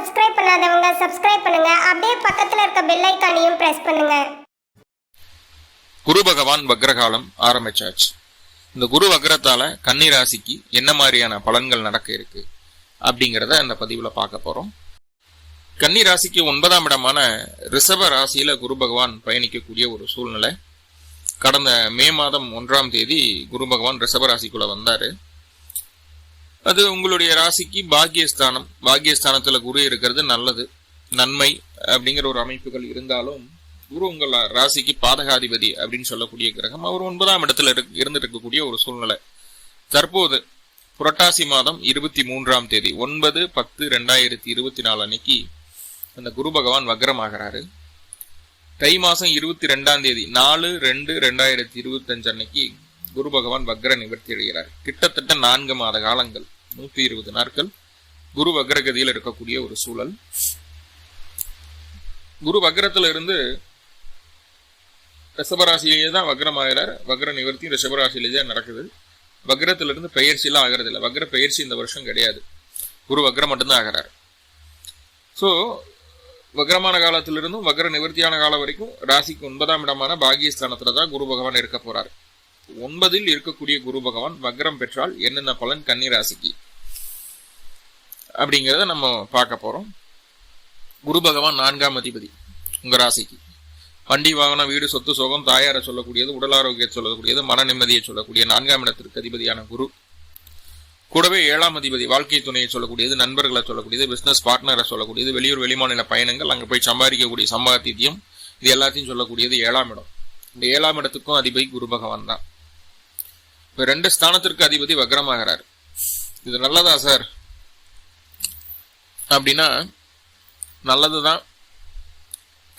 Subscribe பண்ணாதவங்க subscribe பண்ணுங்க. அப்படியே பக்கத்துல இருக்க பெல் ஐக்கானையும் பிரஸ் பண்ணுங்க. குரு பகவான் வக்ரகாலம் ஆரம்பிச்சாச்சு. இந்த குரு வக்ரத்தால கன்னி ராசிக்கு என்ன மாதிரியான பலன்கள் நடக்க இருக்கு அப்படிங்கிறத இந்த பதிவுல பார்க்க போறோம். கன்னி ராசிக்கு ஒன்பதாம் இடமான ரிஷப ராசியில குரு பகவான் பயணிக்கக்கூடிய ஒரு சூழ்நிலை. கடந்த மே மாதம் ஒன்றாம் தேதி குரு பகவான் ரிஷப ராசிக்குள்ள வந்தாரு. அது உங்களுடைய ராசிக்கு பாக்கியஸ்தானம். பாக்கியஸ்தானத்துல குரு இருக்கிறது நல்லது. நன்மை அப்படிங்கிற ஒரு அமைப்புகள் இருந்தாலும் குரு உங்கள் ராசிக்கு பாதகாதிபதி அப்படின்னு சொல்லக்கூடிய கிரகம். அவர் ஒன்பதாம் இடத்துல இருக்கு இருந்துட்டு இருக்கக்கூடிய ஒரு சூழ்நிலை. தற்போது புரட்டாசி மாதம் இருபத்தி மூன்றாம் தேதி ஒன்பது பத்து ரெண்டாயிரத்தி இருபத்தி நாலு அன்னைக்கு அந்த குரு பகவான் வக்ரமாகிறாரு. தை மாதம் இருபத்தி ரெண்டாம் தேதி நாலு ரெண்டு ரெண்டாயிரத்தி இருபத்தஞ்சு அன்னைக்கு குரு பகவான் வக்ர நிவர்த்தி அடைகிறார். கிட்டத்தட்ட நான்கு மாத காலங்கள் நூத்தி இருபது நாட்கள் குரு வக்ரகதியில் இருக்கக்கூடிய ஒரு சூழல். குரு வக்ரத்துல இருந்து ரிஷபராசிலேயே தான் வக்ரமாகிறார். வக்ர நிவர்த்தி ரிஷபராசிலேயே தான் நடக்குது. வக்ரத்திலிருந்து பெயர்ச்சியெல்லாம் ஆகிறது இல்லை வக்ர பெயர்ச்சி இந்த வருஷம் கிடையாது. குரு வக்ரம் மட்டும்தான் ஆகிறார். ஸோ வக்ரமான காலத்திலிருந்தும் வக்ர நிவர்த்தியான காலம் வரைக்கும் ராசிக்கு ஒன்பதாம் இடமான பாகியஸ்தானத்தில் தான் குரு பகவான் இருக்க போறார். ஒன்பதில் இருக்கக்கூடிய குரு பகவான் வக்ரம் பெற்றால் என்னென்ன பலன்? கன்னிராசிக்கு. அப்படிங்கிறத நம்ம பார்க்க போறோம். குரு பகவான் நான்காம் அதிபதி உங்க ராசிக்கு. வண்டி வாகனம் வீடு சொத்து சோகம் தாயாரை சொல்லக்கூடியது உடல் ஆரோக்கியத்தை சொல்லக்கூடியது மன நிம்மதியை சொல்லக்கூடிய நான்காம் இடத்திற்கு அதிபதியான குரு. கூடவே ஏழாம் அதிபதி வாழ்க்கை துணையை சொல்லக்கூடியது நண்பர்களை சொல்லக்கூடியது பிசினஸ் பார்ட்னரை சொல்லக்கூடியது வெளியூர் வெளிமாநில பயணங்கள் அங்கே போய் சம்பாதிக்கக்கூடிய சம்பாத்தியம் இது எல்லாத்தையும் சொல்லக்கூடியது ஏழாம் இடம். இந்த ஏழாம் இடத்துக்கும் அதிபதி குரு பகவான் தான். இப்போ ரெண்டு ஸ்தானத்திற்கு அதிபதி வக்ரமாகிறார். இது நல்லதா சார்? அப்படின்னா நல்லது தான்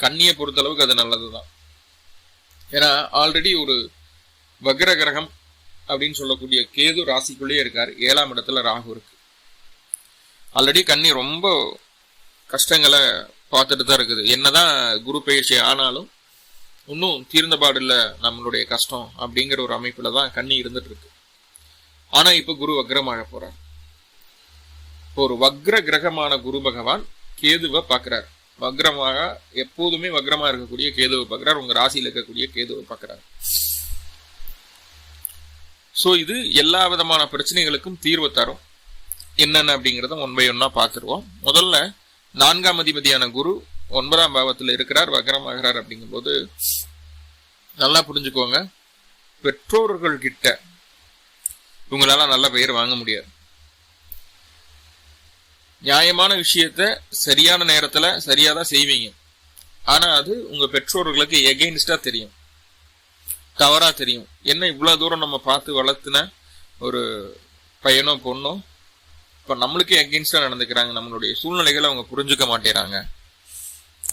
கண்ணியை பொறுத்தளவுக்கு அது நல்லது தான் ஏன்னா ஆல்ரெடி ஒரு வக்ர கிரகம் அப்படின்னு சொல்லக்கூடிய கேது ராசிக்குள்ளேயே இருக்கார். ஏழாம் இடத்துல ராகு இருக்கு. ஆல்ரெடி கன்னி ரொம்ப கஷ்டங்களை பார்த்துட்டு தான் இருக்குது. என்னதான் குரு பயிற்சி ஆனாலும் இன்னும் தீர்ந்தபாடு இல்லை நம்மளுடைய கஷ்டம் அப்படிங்கிற ஒரு அமைப்பில் தான் கண்ணி இருந்துட்டு இருக்கு ஆனா இப்ப குரு வக்ரமாக போகிறார் இப்போ ஒரு வக்ர கிரகமான குரு பகவான் கேதுவை பார்க்குறார் வக்ரமாக எப்போதுமே வக்ரமாக இருக்கக்கூடிய கேதுவை பார்க்குறார் உங்க ராசியில் இருக்கக்கூடிய கேதுவை பார்க்குறார் ஸோ இது எல்லா விதமான பிரச்சனைகளுக்கும் தீர்வு தரும். என்னென்ன அப்படிங்கிறத ஒன் பை ஒன்னா பார்த்துருவோம். முதல்ல நான்காம் அதிபதியான குரு ஒன்பதாம் பாவத்தில் இருக்கிறார் வக்கரமாகிறார் அப்படிங்கும்போது நல்லா புரிஞ்சுக்கோங்க. பெற்றோர்கள் கிட்ட இவங்களால நல்ல பெயர் வாங்க முடியாது. நியாயமான விஷயத்த சரியான நேரத்துல சரியா தான் செய்வீங்க. ஆனா அது உங்க பெற்றோர்களுக்கு எகெயின்ஸ்டா தெரியும். தவறா தெரியும். என்ன இவ்வளவு தூரம் நம்ம பார்த்து வளர்த்துன ஒரு பையனோ பொண்ணோ இப்ப நம்மளுக்கே எகெயின்ஸ்டா நடந்துக்கிறாங்க. நம்மளுடைய சூழ்நிலைகளை அவங்க புரிஞ்சுக்க மாட்டேறாங்க.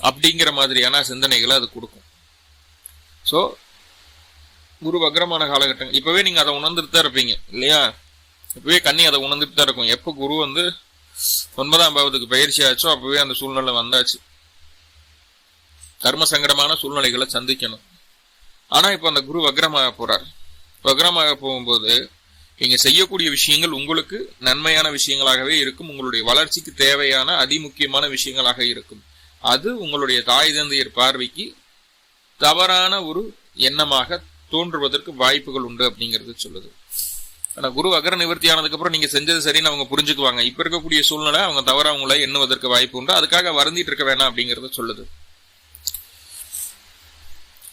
அப்படிங்கிற மாதிரியான சிந்தனைகளை அது கொடுக்கும். ஸோ குரு வக்ரமான காலகட்டங்கள் இப்பவே நீங்க அதை உணர்ந்துட்டு தான் இருப்பீங்க இல்லையா? இப்பவே கண்ணி அதை உணர்ந்துட்டு தான் இருக்கும். எப்போ குரு வந்து ஒன்பதாம் பாவத்துக்கு பயிற்சி ஆச்சோ அப்பவே அந்த சூழ்நிலை வந்தாச்சு. கர்ம சங்கடமான சூழ்நிலைகளை சந்திக்கணும். ஆனா இப்ப அந்த குரு வக்ரமாக போகிறார் வக்ரமாக போகும்போது நீங்கள் செய்யக்கூடிய விஷயங்கள் உங்களுக்கு நன்மையான விஷயங்களாகவே இருக்கும். உங்களுடைய வளர்ச்சிக்கு தேவையான அதிமுக்கியமான விஷயங்களாக இருக்கும். அது உங்களுடைய தாய் தந்தையர் பார்வைக்கு தவறான ஒரு எண்ணமாக தோன்றுவதற்கு வாய்ப்புகள் உண்டு அப்படிங்கிறது சொல்லுது. ஆனால் குரு அகர நிவர்த்தி ஆனதுக்கு அப்புறம் நீங்க செஞ்சது சரின்னு அவங்க புரிஞ்சுக்குவாங்க. இப்ப இருக்கக்கூடிய சூழ்நிலை அவங்க தவறாக அவங்கள எண்ணுவதற்கு வாய்ப்பு உண்டு. அதுக்காக வருந்திட்டு இருக்க வேணாம் அப்படிங்கறத சொல்லுது.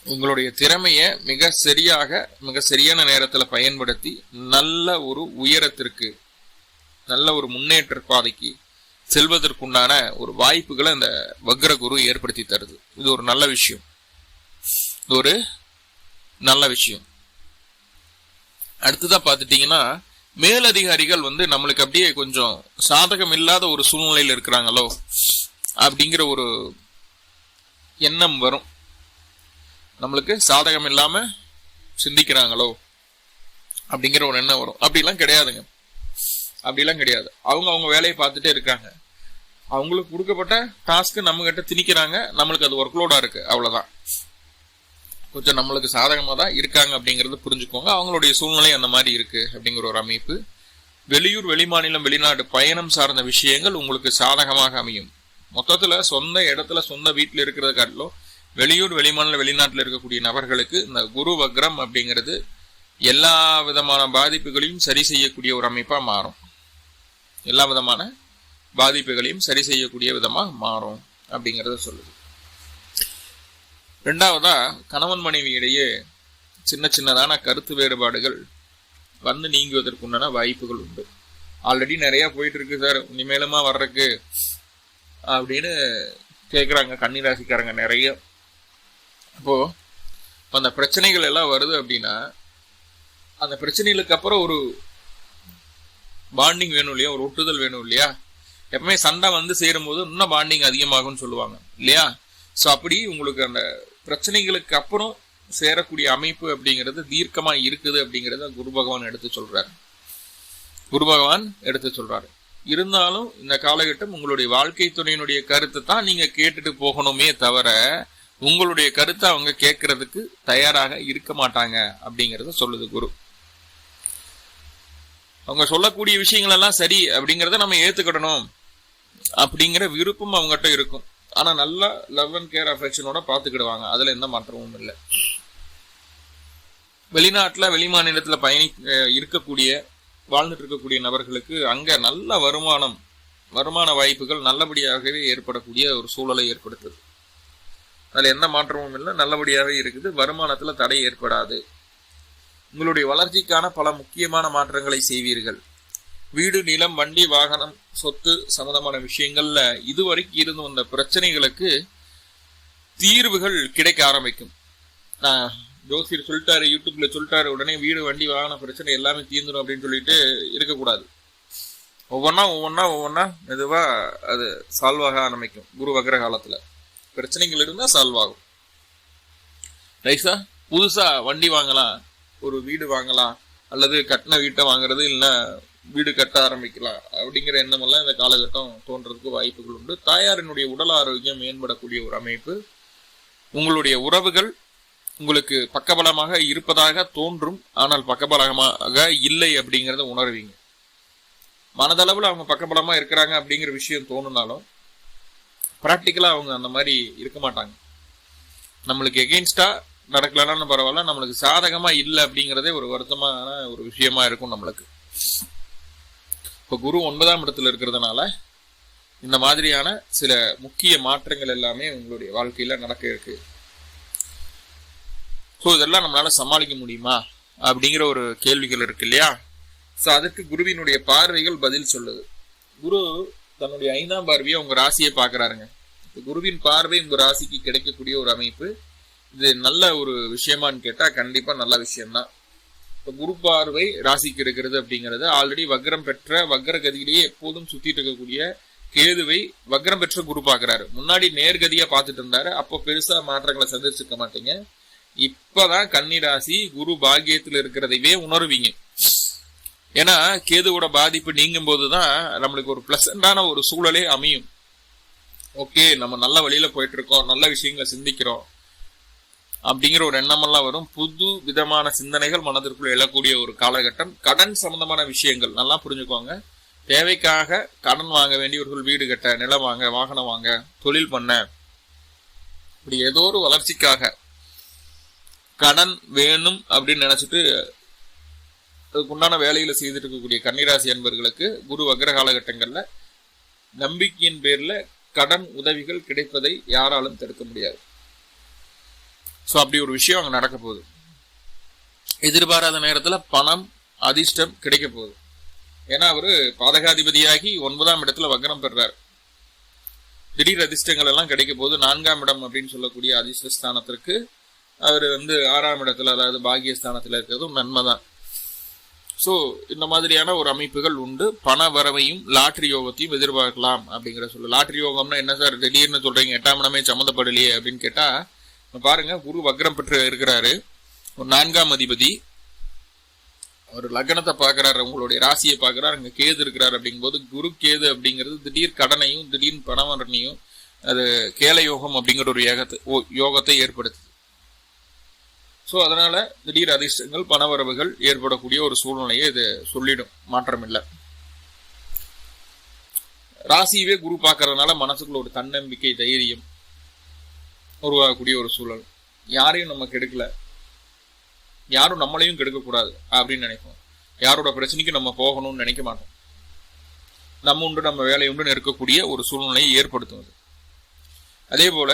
உங்களுடைய திறமையை மிக சரியாக மிக சரியான நேரத்துல பயன்படுத்தி நல்ல ஒரு உயரத்திற்கு நல்ல ஒரு முன்னேற்ற பாதைக்கு செல்வதற்குண்டான ஒரு வாய்ப்புகளை அந்த வக்ர குரு ஏற்படுத்தி தருது. இது ஒரு நல்ல விஷயம். இது ஒரு நல்ல விஷயம். அடுத்ததான் பார்த்துட்டீங்கன்னா மேலதிகாரிகள் வந்து நம்மளுக்கு அப்படியே கொஞ்சம் சாதகம் இல்லாத ஒரு சூழ்நிலையில் இருக்கிறாங்களோ அப்படிங்கிற ஒரு எண்ணம் வரும். நம்மளுக்கு சாதகம் இல்லாமல் சிந்திக்கிறாங்களோ அப்படிங்கிற ஒரு எண்ணம் வரும். அப்படிலாம் கிடையாதுங்க. அப்படிலாம் கிடையாது. அவங்க அவங்க வேலையை பார்த்துட்டே இருக்காங்க. அவங்களுக்கு கொடுக்கப்பட்ட டாஸ்க்கு நம்ம கிட்ட திணிக்கிறாங்க. நம்மளுக்கு அது ஒர்க் லோடா இருக்கு. அவ்வளவுதான். கொஞ்சம் நம்மளுக்கு சாதகமாக தான் இருக்காங்க அப்படிங்கறத புரிஞ்சுக்கோங்க. அவங்களுடைய சூழ்நிலை அந்த மாதிரி இருக்கு அப்படிங்கிற ஒரு அமைப்பு. வெளியூர் வெளிமாநிலம் வெளிநாடு பயணம் சார்ந்த விஷயங்கள் உங்களுக்கு சாதகமாக அமையும். மொத்தத்துல சொந்த இடத்துல சொந்த வீட்டில் இருக்கிறத காட்டிலும் வெளியூர் வெளிமாநில வெளிநாட்டில் இருக்கக்கூடிய நபர்களுக்கு இந்த குரு வக்ரம் அப்படிங்கிறது எல்லா விதமான பாதிப்புகளையும் சரி செய்யக்கூடிய ஒரு அமைப்பா மாறும். எல்லா விதமான பாதிப்புகளையும் சரி செய்யக்கூடிய விதமாக மாறும் அப்படிங்கிறத சொல்லுது. ரெண்டாவதா கணவன் மனைவி இடையே சின்ன சின்னதான கருத்து வேறுபாடுகள் வந்து நீங்குவதற்குண்டான வாய்ப்புகள் உண்டு. ஆல்ரெடி நிறையா போயிட்டு இருக்கு சார். இனிமேலுமா வர்றதுக்கு அப்படின்னு கேட்குறாங்க கன்னிராசிக்காரங்க நிறைய. அப்போது அந்த பிரச்சனைகள் எல்லாம் வருது அப்படின்னா அந்த பிரச்சனைகளுக்கு அப்புறம் ஒரு பாண்டிங் வேணும் இல்லையா? ஒரு ஒட்டுதல் வேணும் இல்லையா? எப்பவுமே சண்டை வந்து சேரும்போது இன்னும் பாண்டிங் அதிகமாகும்னு சொல்லுவாங்க இல்லையா? ஸோ அப்படி உங்களுக்கு அந்த பிரச்சனைகளுக்கு அப்புறம் சேரக்கூடிய அமைப்பு அப்படிங்கிறது தீர்க்கமாக இருக்குது அப்படிங்கிறத குரு பகவான் எடுத்து சொல்றாரு. குரு பகவான் எடுத்து சொல்றாரு. இருந்தாலும் இந்த காலகட்டம் உங்களுடைய வாழ்க்கை துணையினுடைய கருத்தை தான் நீங்க கேட்டுட்டு போகணுமே தவிர உங்களுடைய கருத்தை அவங்க கேட்கறதுக்கு தயாராக இருக்க மாட்டாங்க அப்படிங்கிறத சொல்லுது குரு. அவங்க சொல்லக்கூடிய விஷயங்கள் எல்லாம் சரி அப்படிங்கறத நம்ம ஏத்துக்கிடணும் அப்படிங்கிற விருப்பம் அவங்ககிட்ட இருக்கும். ஆனா நல்லா லவ் அண்ட் கேர் அஃபெக்ஷனோட பாத்துக்கிடுவாங்க அதுல எந்த மாற்றமும் இல்லை. வெளிநாட்டுல வெளிமாநிலத்துல பயணி இருக்கக்கூடிய வாழ்ந்துட்டு இருக்கக்கூடிய நபர்களுக்கு அங்க நல்ல வருமானம் வருமான வாய்ப்புகள் நல்லபடியாகவே ஏற்படக்கூடிய ஒரு சூழலை ஏற்படுத்துது. அதுல எந்த மாற்றமும் இல்லை. நல்லபடியாகவே இருக்குது. வருமானத்துல தடை ஏற்படாது. உங்களுடைய வளர்ச்சிக்கான பல முக்கியமான மாற்றங்களை செய்வீர்கள். வீடு நிலம் வண்டி வாகனம் சொத்து சம்பந்தமான விஷயங்கள்ல இதுவரைக்கும் இருந்து வந்த பிரச்சனைகளுக்கு தீர்வுகள் கிடைக்க ஆரம்பிக்கும். நான் ஜோசியர் சொல்லிட்டாரு யூடியூப்ல சொல்லிட்டாரு உடனே வீடு வண்டி வாகன பிரச்சனை எல்லாமே தீர்ந்துடும் அப்படின்னு சொல்லிட்டு இருக்கக்கூடாது. ஒவ்வொன்றா ஒவ்வொன்றா ஒவ்வொன்றா மெதுவாக அது சால்வ் ஆக ஆரம்பிக்கும் குரு வக்ர காலத்துல. பிரச்சனைகள் இருந்தால் சால்வ் ஆகும். ரைஸா புதுசா வண்டி வாங்கலாம். ஒரு வீடு வாங்கலாம் அல்லது கட்டின வீட்டை வாங்குறது இல்லைன்னா வீடு கட்ட ஆரம்பிக்கலாம் அப்படிங்கிற எண்ணமெல்லாம் இந்த காலகட்டம் தோன்றதுக்கு வாய்ப்புகள் உண்டு. தாயாரினுடைய உடல் ஆரோக்கியம் மேம்படக்கூடிய ஒரு அமைப்பு. உங்களுடைய உறவுகள் உங்களுக்கு பக்கபலமாக இருப்பதாக தோன்றும் ஆனால் பக்கபலமாக இல்லை அப்படிங்கிறத உணர்வீங்க. மனதளவில் அவங்க பக்கபலமாக இருக்கிறாங்க அப்படிங்கிற விஷயம் தோணுனாலும் ப்ராக்டிக்கலாக அவங்க அந்த மாதிரி இருக்க மாட்டாங்க. நம்மளுக்கு எகெயின்ஸ்டாக நடக்கலனாலும் பரவாயில்ல நம்மளுக்கு சாதகமா இல்லை அப்படிங்கிறதே ஒரு வருத்தமான ஒரு விஷயமா இருக்கும் நம்மளுக்கு. இப்போ குரு ஒன்பதாம் இடத்துல இருக்கிறதுனால இந்த மாதிரியான சில முக்கிய மாற்றங்கள் எல்லாமே உங்களுடைய வாழ்க்கையில நடக்க இருக்கு. ஸோ இதெல்லாம் நம்மளால சமாளிக்க முடியுமா? அப்படிங்கிற ஒரு கேள்விகள் இருக்கு இல்லையா? ஸோ அதுக்கு குருவினுடைய பார்வைகள் பதில் சொல்லுது. குரு தன்னுடைய ஐந்தாம் பார்வையை உங்க ராசியை பார்க்கறாருங்க. குருவின் பார்வை உங்க ராசிக்கு கிடைக்கக்கூடிய ஒரு அமைப்பு. இது நல்ல ஒரு விஷயமான்னு கேட்டால் கண்டிப்பாக நல்ல விஷயம்தான். இப்போ குரு பார்வை ராசிக்கு இருக்கிறது அப்படிங்கிறது ஆல்ரெடி வக்ரம் பெற்ற வக்ர கதியிலேயே எப்போதும் சுற்றிட்டு இருக்கக்கூடிய கேதுவை வக்ரம் பெற்ற குரு பார்க்குறாரு. முன்னாடி நேர்கதியாக பார்த்துட்டு இருந்தாரு. அப்போ பெருசாக மாற்றங்களை சந்திச்சிருக்க மாட்டீங்க. இப்போதான் கன்னிராசி குரு பாகியத்தில் இருக்கிறதையே உணர்வீங்க. ஏன்னா கேதுவோட பாதிப்பு நீங்கும் போது தான் நம்மளுக்கு ஒரு பிளசண்டான ஒரு சூழலே அமையும். ஓகே நம்ம நல்ல வழியில போயிட்டு இருக்கோம். நல்ல விஷயங்களை சிந்திக்கிறோம். அப்படிங்கிற ஒரு எண்ணமெல்லாம் வரும். புது விதமான சிந்தனைகள் மனதிற்குள் எழக்கூடிய ஒரு காலகட்டம். கடன் சம்பந்தமான விஷயங்கள் நல்லா புரிஞ்சுக்கோங்க. தேவைக்காக கடன் வாங்க வேண்டியவர்கள் வீடு கட்ட நிலம் வாங்க வாகனம் வாங்க தொழில் பண்ண இப்படி ஏதோ ஒரு வளர்ச்சிக்காக கடன் வேணும் அப்படின்னு நினைச்சிட்டு அதுக்குண்டான வேலையில செய்துட்டு இருக்கக்கூடிய கன்னிராசி அன்பர்களுக்கு குரு வக்ர காலகட்டங்கள்ல நம்பிக்கையின் பேர்ல கடன் உதவிகள் கிடைப்பதை யாராலும் தடுக்க முடியாது. ஸோ அப்படி ஒரு விஷயம் அங்கே நடக்க போகுது. எதிர்பாராத நேரத்தில் பணம் அதிர்ஷ்டம் கிடைக்க போகுது. ஏன்னா அவர் பாதகாதிபதியாகி ஒன்பதாம் இடத்துல வக்ரம் பெறார். திடீர் அதிர்ஷ்டங்கள் எல்லாம் கிடைக்க போது நான்காம் இடம் அப்படின்னு சொல்லக்கூடிய அதிர்ஷ்ட ஸ்தானத்திற்கு அவர் வந்து ஆறாம் இடத்துல அதாவது பாகியஸ்தானத்தில் இருக்கிறதும் நன்மை தான் ஸோ இந்த மாதிரியான ஒரு அமைப்புகள் உண்டு. பண வரவையும் லாட்ரி யோகத்தையும் எதிர்பார்க்கலாம் அப்படிங்கிற சொல்லு. லாட்ரி யோகம்னா என்ன சார்? திடீர்னு சொல்றீங்க எட்டாம் இடமே சம்மந்தப்படலையே அப்படின்னு கேட்டால் பாருங்க குரு வக்ரம் பெற்று இருக்கிறாரு. ஒரு நான்காம் அதிபதி. அவர் லக்னத்தை பார்க்குறாரு உங்களுடைய ராசியை பார்க்குறாரு அங்க கேது இருக்கிறார் அப்படிங்கும்போது குரு கேது அப்படிங்கிறது திடீர் கடனையும் திடீர் பணவரனையும் அது கேல யோகம் அப்படிங்கிற ஒரு யோகத்தை ஓ- யோகத்தை ஏற்படுத்துது. ஸோ அதனால திடீர் அதிர்ஷ்டங்கள் பணவரவுகள் ஏற்படக்கூடிய ஒரு சூழ்நிலையை இது சொல்லிடும். மாற்றம் இல்லை ராசியவே குரு பார்க்கறதுனால மனசுக்குள்ள ஒரு தன்னம்பிக்கை தைரியம் உருவாகக்கூடிய ஒரு சூழல். யாரையும் நம்ம கெடுக்கல. யாரும் நம்மளையும் கெடுக்கக்கூடாது அப்படின்னு நினைப்போம். யாரோட பிரச்சனைக்கு நம்ம போகணும்னு நினைக்க மாட்டோம். நம்ம உண்டு நம்ம வேலை உண்டு இருக்கக்கூடிய ஒரு சூழ்நிலையை ஏற்படுத்துவது. அதே போல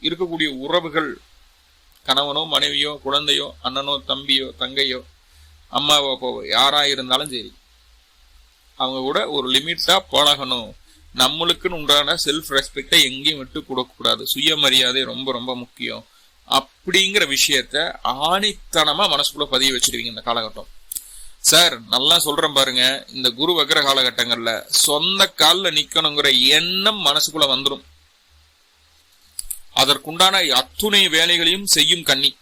இருக்கக்கூடிய உறவுகள் கணவனோ மனைவியோ குழந்தையோ அண்ணனோ தம்பியோ தங்கையோ அம்மாவோ அப்பாவோ யாரா இருந்தாலும் சரி அவங்க கூட ஒரு லிமிட்டா பழகணும். நம்மளுக்குன்னு உண்டான செல்ஃப் ரெஸ்பெக்டை எங்கேயும் விட்டு கொடுக்கக்கூடாது. சுயமரியாதை ரொம்ப ரொம்ப முக்கியம். அப்படிங்கிற விஷயத்த ஆணித்தனமா மனசுக்குள்ள பதிய வச்சிருவீங்க இந்த காலகட்டம். சார் நல்லா சொல்றேன் பாருங்க. இந்த குரு வக்ர காலகட்டங்கள்ல சொந்த காலில் நிக்கணுங்கிற எண்ணம் மனசுக்குள்ள வந்துடும் அதற்குண்டான அத்துணை வேலைகளையும் செய்யும் கண்ணி.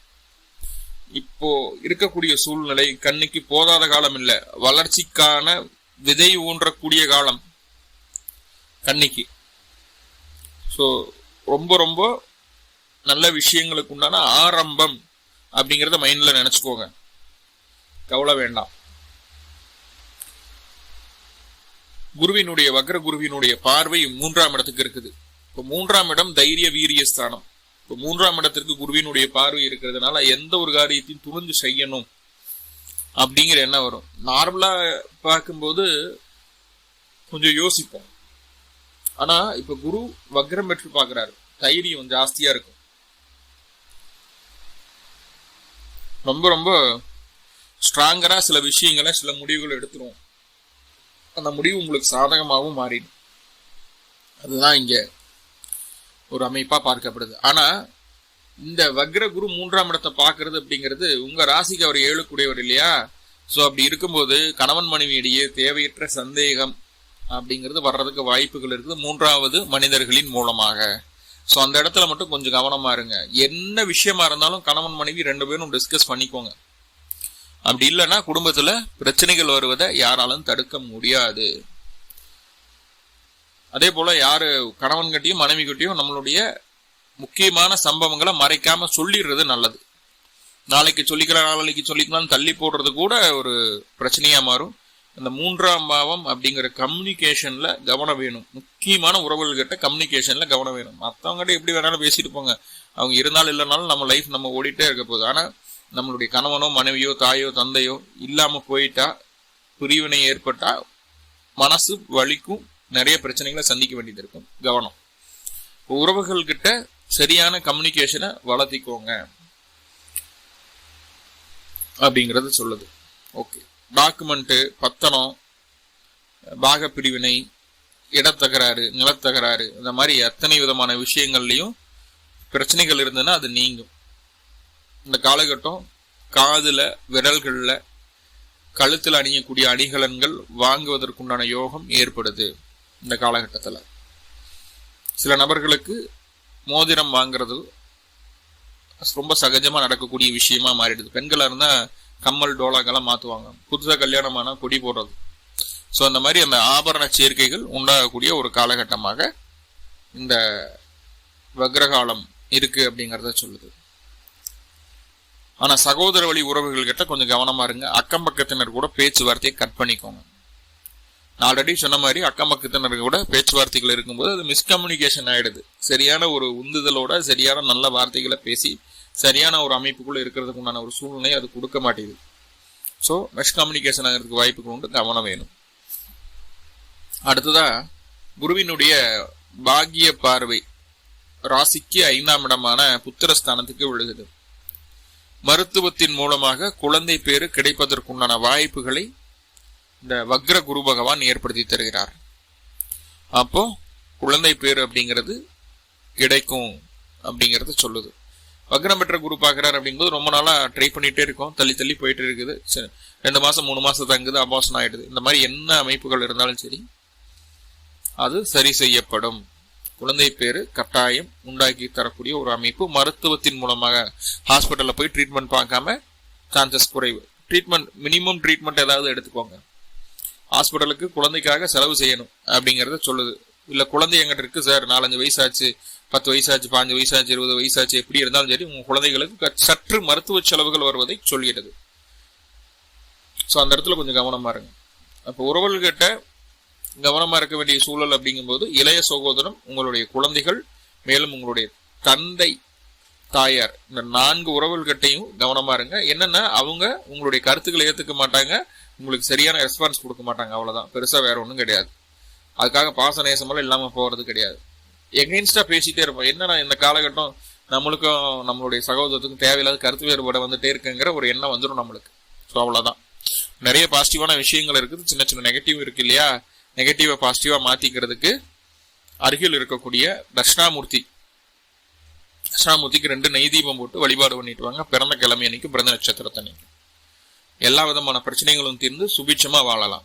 இப்போ இருக்கக்கூடிய சூழ்நிலை கண்ணிக்கு போதாத காலம் இல்லை. வளர்ச்சிக்கான விதை ஊன்றக்கூடிய காலம். கன்னிக்கு ஸோ ரொம்ப ரொம்ப நல்ல விஷயங்களுக்கு உண்டான ஆரம்பம் அப்படிங்கிறத மைண்ட்ல நினச்சிக்கோங்க. கவலை வேண்டாம். குருவினுடைய வக்ர குருவினுடைய பார்வை மூன்றாம் இடத்துக்கு இருக்குது. இப்போ மூன்றாம் இடம் தைரிய வீரிய ஸ்தானம். இப்போ மூன்றாம் இடத்திற்கு குருவினுடைய பார்வை இருக்கிறதுனால எந்த ஒரு காரியத்தையும் துணிஞ்சு செய்யணும் அப்படிங்கிற எண்ணம் வரும். நார்மலாக பார்க்கும்போது கொஞ்சம் யோசிப்போம். ஆனா இப்ப குரு வக்ரம் பெற்று பாக்குறாரு தைரியம் ஜாஸ்தியா இருக்கும். ரொம்ப ரொம்ப ஸ்ட்ராங்கரா சில விஷயங்களை சில முடிவுகள் எடுத்துருவோம். அந்த முடிவு உங்களுக்கு சாதகமாகவும் மாறிடும். அதுதான் இங்க ஒரு அமைப்பா பார்க்கப்படுது. ஆனா இந்த வக்ர குரு மூன்றாம் இடத்தை பார்க்கறது அப்படிங்கிறது உங்க ராசிக்கு அவர் ஏழுக்குடையவர் இல்லையா? ஸோ அப்படி இருக்கும்போது கணவன் மனைவியிடையே தேவையற்ற சந்தேகம் அப்படிங்கிறது வர்றதுக்கு வாய்ப்புகள் இருக்குது. மூன்றாவது மனிதர்களின் மூலமாக. ஸோ அந்த இடத்துல மட்டும் கொஞ்சம் கவனமா இருங்க. என்ன விஷயமா இருந்தாலும் கணவன் மனைவி ரெண்டு பேரும் டிஸ்கஸ் பண்ணிக்கோங்க. அப்படி இல்லைன்னா குடும்பத்துல பிரச்சனைகள் வருவதை யாராலும் தடுக்க முடியாது. அதே போல யாரு கணவன் கட்டியும் மனைவி கட்டியும் நம்மளுடைய முக்கியமான சம்பவங்களை மறைக்காம சொல்லிடுறது நல்லது. நாளைக்கு சொல்லிக்கலாம் நாளைக்கு சொல்லிக்கலாம்னு தள்ளி போடுறது கூட ஒரு பிரச்சனையா மாறும். அந்த மூன்றாம் பாவம் அப்படிங்கிற கம்யூனிகேஷன்ல கவனம் வேணும். முக்கியமான உறவுகள்கிட்ட கம்யூனிகேஷன்ல கவனம் வேணும். மற்றவங்ககிட்ட எப்படி வேணாலும் பேசிட்டு போங்க. அவங்க இருந்தாலும் இல்லைனாலும் நம்ம லைஃப் நம்ம ஓடிட்டே இருக்க போகுது. ஆனா நம்மளுடைய கணவனோ மனைவியோ தாயோ தந்தையோ இல்லாம போயிட்டா பிரிவினை ஏற்பட்டா மனசு வலிக்கும் நிறைய பிரச்சனைகளை சந்திக்க வேண்டியது இருக்கும். கவனம். உறவுகள் கிட்ட சரியான கம்யூனிகேஷனை வளர்த்திக்கோங்க. அப்படிங்கறது சொல்லுது. ஓகே டாக்குமெண்ட்டு பத்தனம் பாக பிரிவினை இடத்தகராறு நிலத்தகராறு இந்த மாதிரி அத்தனை விதமான விஷயங்கள்லையும் பிரச்சனைகள் இருந்ததுன்னா அது நீங்கும். இந்த காலகட்டம் காதில் விரல்களில் கழுத்தில் அணியக்கூடிய அணிகலன்கள் வாங்குவதற்குண்டான யோகம் ஏற்படுது இந்த காலகட்டத்தில். சில நபர்களுக்கு மோதிரம் வாங்குறது ரொம்ப சகஜமாக நடக்கக்கூடிய விஷயமா மாறிடுது. பெண்களாக இருந்தால் கம்மல் டோலாக்கெல்லாம் மாத்துவாங்க. புதுசா கல்யாணம் ஆனா கொடி போடுறது. ஸோ அந்த மாதிரி அந்த ஆபரண சேர்க்கைகள் உண்டாகக்கூடிய ஒரு காலகட்டமாக இந்த வக்ரகாலம் இருக்கு அப்படிங்கறத சொல்லுது. ஆனா சகோதர வழி உறவுகள் கிட்ட கொஞ்சம் கவனமா இருங்க. அக்கம் பக்கத்தினர் கூட பேச்சுவார்த்தையை கட் பண்ணிக்கோங்க. நான் ஆல்ரெடி சொன்ன மாதிரி அக்கம் பக்கத்தினர் கூட பேச்சுவார்த்தைகள் இருக்கும்போது அது மிஸ்கம்யூனிகேஷன் ஆயிடுது. சரியான ஒரு உந்துதலோட சரியான நல்ல வார்த்தைகளை பேசி சரியான ஒரு அமைப்புக்குள்ள இருக்கிறதுக்கு உண்டான ஒரு சூழ்நிலை அது கொடுக்க மாட்டேங்குது. ஸோ மிஸ்கம்யூனிகேஷன் ஆகிறதுக்கு வாய்ப்புகள் உண்டு கவனம் வேணும். அடுத்ததா குருவினுடைய பாகிய பார்வை ராசிக்கு ஐந்தாம் இடமான புத்திரஸ்தானத்துக்கு விழுகுது. மருத்துவத்தின் மூலமாக குழந்தை பேரு கிடைப்பதற்குண்டான வாய்ப்புகளை இந்த வக்ர குரு பகவான் ஏற்படுத்தி தருகிறார். அப்போ குழந்தை பேரு அப்படிங்கிறது கிடைக்கும் அப்படிங்கிறது சொல்லுது. வக்ரம் பெற்ற குரு பார்க்குறாரு அப்படிங்கும்போது ரொம்ப நாளாக ட்ரை பண்ணிகிட்டே இருக்கோம். தள்ளி தள்ளி போயிட்டு இருக்குது. சரி ரெண்டு மாதம் மூணு மாதம் தங்குது அபாசனம் ஆயிடுது. இந்த மாதிரி என்ன அமைப்புகள் இருந்தாலும் சரி அது சரி செய்யப்படும். குழந்தை பேர் கட்டாயம் உண்டாக்கி தரக்கூடிய ஒரு அமைப்பு. மருத்துவத்தின் மூலமாக ஹாஸ்பிட்டலில் போய் ட்ரீட்மெண்ட் பார்க்காம சான்சஸ் குறைவு. ட்ரீட்மெண்ட் மினிமம் ட்ரீட்மெண்ட் ஏதாவது எடுத்துக்கோங்க. ஹாஸ்பிட்டலுக்கு குழந்தைக்காக செலவு செய்யணும் அப்படிங்கிறத சொல்லுது. இல்லை குழந்தை எங்கிட்ட இருக்கு சார் நாலஞ்சு வயசாச்சு. பத்து வயசாச்சு பாஞ்சு வயசாச்சு இருபது வயசாச்சு எப்படி இருந்தாலும் சரி உங்கள் குழந்தைகளுக்கு சற்று மருத்துவ செலவுகள் வருவதை சொல்கிறது ஸோ அந்த இடத்துல கொஞ்சம் கவனமா இருங்க. அப்போ உறவுகள்கிட்ட கவனமாக இருக்க வேண்டிய சூழல் அப்படிங்கும்போது இளைய சகோதரன் உங்களுடைய குழந்தைகள் மேலும் உங்களுடைய தந்தை தாயார் இந்த நான்கு உறவுகள்கிட்டையும் கவனமா இருங்க. என்னென்னா அவங்க உங்களுடைய கருத்துக்களை ஏற்றுக்க மாட்டாங்க உங்களுக்கு சரியான ரெஸ்பான்ஸ் கொடுக்க மாட்டாங்க அவ்வளோதான் பெருசாக வேற ஒன்றும் கிடையாது. அதுக்காக பாச நேசமெல்லாம் இல்லாமல் போகிறது கிடையாது. எகெயின்ஸ்டா பேசிட்டே இருப்போம். என்னடா இந்த காலகட்டம் நம்மளுக்கும் நம்மளுடைய சகோதரத்துக்கும் தேவையில்லாத கருத்து வேறுபாடு வந்துட்டே இருக்குங்கிற ஒரு எண்ணம் வந்துடும் நம்மளுக்கு. ஸோ அவ்வளவுதான். நிறைய பாசிட்டிவான விஷயங்கள் இருக்குது. சின்ன சின்ன நெகட்டிவ் இருக்கு இல்லையா? நெகட்டிவை பாசிட்டிவா மாத்திக்கிறதுக்கு அருகில் இருக்கக்கூடிய தட்சிணாமூர்த்தி. தட்சிணாமூர்த்திக்கு ரெண்டு நெய் தீபம் போட்டு வழிபாடு பண்ணிட்டு வாங்க. பிறந்த கிழமை அன்னைக்கு பிறந்த நட்சத்திரத்தன்னைக்கு எல்லா விதமான பிரச்சனைகளும் தீர்ந்து சுபிட்சமா வாழலாம்.